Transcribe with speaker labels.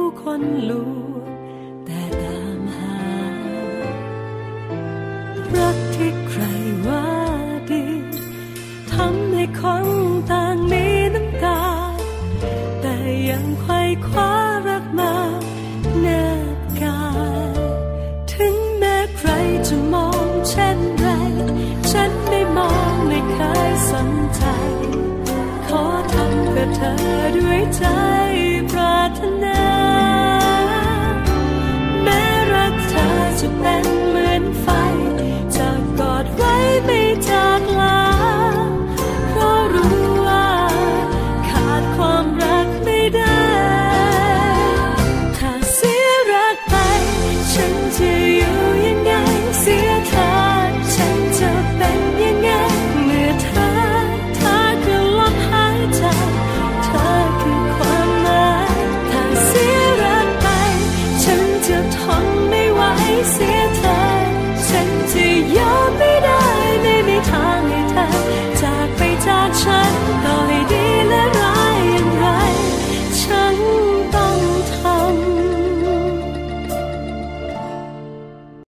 Speaker 1: ผู้คนรู้แต่ตามหา รักที่ใครว่าดีทำให้คนต่างมีน้ำตา แต่ยังไขว่คว้ารักมาแนบกายถึงแม้ใครจะมองเช่นไร ฉันไม่มองไม่เคยสนใจ ขอทำเพื่อเธอด้วยใจปรารถนา ไ